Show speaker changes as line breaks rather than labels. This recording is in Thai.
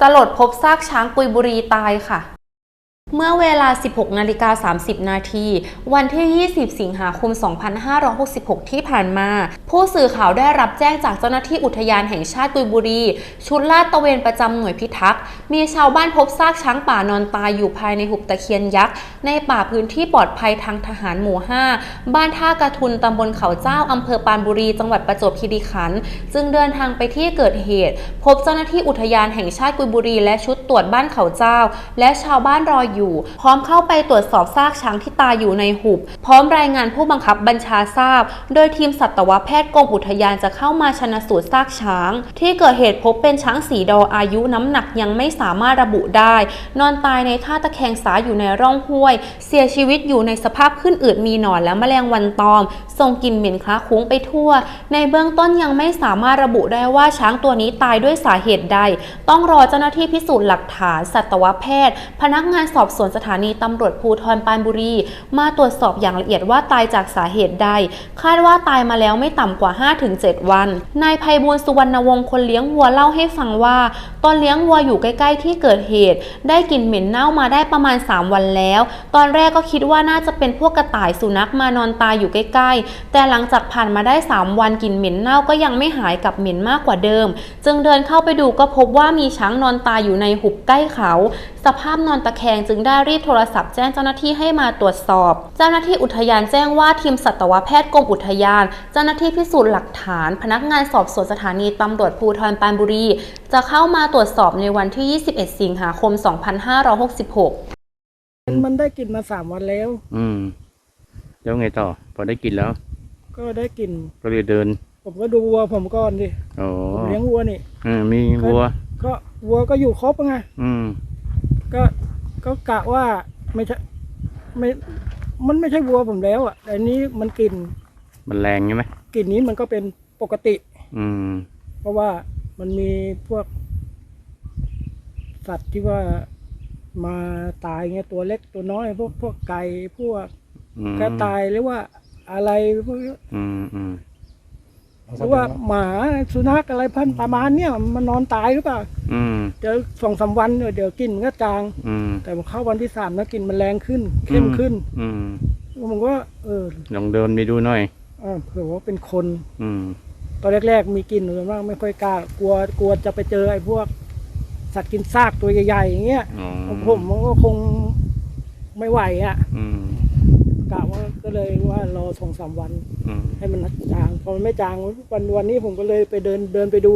สลดพบซากช้างกุยบุรีตายค่ะ เมื่อเวลา 16 นาฬิกา 30 นาที วันที่ 20 สิงหาคม 2566 ที่ผ่านมา ผู้สื่อข่าวได้รับแจ้งจากเจ้าหน้าที่อุทยานแห่งชาติกุยบุรี ชุดลาดตระเวนประจำหน่วยพิทักษ์ มีชาวบ้านพบซากช้างป่านอนตายอยู่ภายในหุบตะเคียนยักษ์ ในป่าพื้นที่ปลอดภัยทางทหารหมู่ 5 บ้านท่ากระทุนตำบลเขาเจ้าอำเภอปานบุรี จังหวัดประจวบคีรีขันธ์ จึงเดินทางไปที่เกิดเหตุ พบเจ้าหน้าที่อุทยานแห่งชาติกุยบุรี และชุดตรวจบ้านเขาเจ้า และชาวบ้านรออยู่ พร้อมเข้าไปตรวจสอบซากช้างที่ตายอยู่ในหุบ พร้อมรายงานผู้บังคับบัญชาทราบ โดยทีมสัตวแพทย์กรมอุทยานจะเข้ามาชนะสูตรซากช้าง ที่เกิดเหตุพบเป็นช้างสีดออายุน้ำหนักยังไม่สามารถระบุได้ นอนตายในท่าตะแคงซ้ายอยู่ในร่องห้วย เสียชีวิตอยู่ในสภาพขึ้นอืดมีหนอนและแมลงวันตอมส่งกลิ่นเหม็นคล้าคุ้งไปทั่ว ในเบื้องต้นยังไม่สามารถระบุได้ว่าช้างตัวนี้ตายด้วยสาเหตุใด ต้องรอเจ้าหน้าที่พิสูจน์หลักฐานสัตวแพทย์ พนักงานสอบสวนสถานีตำรวจภูธรปานบุรี มาตรวจสอบอย่างละเอียดว่าตายจากสาเหตุใด คาดว่าตายมาแล้วไม่ต่ำกว่า 5-7 วัน นายภัยบูลสุวรรณวงศ์คนเลี้ยงวัวเล่าให้ฟังว่า ตอนเลี้ยงวัวอยู่ใกล้ ๆ ที่เกิดเหตุ ได้กลิ่นเหม็นเน่ามาได้ประมาณ 3 วันแล้ว ตอนแรกก็คิดว่าน่าจะเป็นพวกกระต่ายสุนัขมานอนตายอยู่ใกล้ ๆ แต่หลังจากผ่านมาได้ 3 วันกลิ่นเหม็นเน่าก็ยังไม่หายกับเหม็นมากกว่าเดิม จึงเดินเข้าไปดูก็พบว่ามีช้างนอนตายอยู่ในหุบใกล้เขา สภาพนอนตะแคงจึงได้รีบโทรศัพท์แจ้งเจ้าหน้าที่ให้มาตรวจสอบ เจ้าหน้าที่อุทยานแจ้งว่าทีมสัตวแพทย์กรมอุทยาน เจ้าหน้าที่พิสูจน์หลักฐาน พนักงานสอบสวนสถานีตำรวจภูธรปรานบุรี จะเข้ามาตรวจสอบในวันที่ 21 สิงหาคม 2566
มันมันได้กลิ่นมาสามวันแล้ว
อืม แล้วไงต่อ พอได้กินแล้ว
ก็ได้กลิ่น
ก็เลยเดิน
ผมก็ดูวัวผมก่อนดิ
โอ้
ผมเลี้ยงวัวนี่
อืมมีวัว
ก็วัวก็อยู่ครบไง
อืม
ก็ ก็กะว่าไม่ใช่ไม่ มันไม่ใช่วัวผมแล้วอะแต่อันนี้มันกลิ่น
มันแรงใช่ไหม
กลิ่นนี้มันก็เป็นปกติ
อืม
เพราะว่ามันมีพวก สัตว์ที่ว่ามาตายเงี้ยตัวเล็กตัวน้อย พวกพวกไก่พวก
อืม
กระต่ายหรือว่าอะไรพวกนี้
อืมอืม
หรือว่าหมาสุนัขอะไรพันธุ์ประมาณเนี้ยมันนอนตายหรือเปล่า
อืม
เดี๋ยวสองสามวันเดี๋ยวกลินมันก็จาง
อืม
แต่เข้าวันที่สามนะกลินมันแรงขึ้น เข้มขึ้น
อืม
ผมก็เออ
ลองเดินไปดูหน่อย
เออเผื่อว่าเป็นคน
อืม
ตอนแรกๆมีกลิ่นส่วนมากไม่ค่อยกล้ากลัวกลัวจะไปเจอไอ้พวก สัตว์กินซากตัวใหญ่ๆอย่างเงี้ย
อ๋อ
ผมมันก็คงไม่ไหวอะ
อืม
กะว่าก็เลยว่ารอสองสามวัน
อืม
ให้มันจาง พอมันไม่จางวันวันนี้ผมก็เลยไปเดินเดินไปดู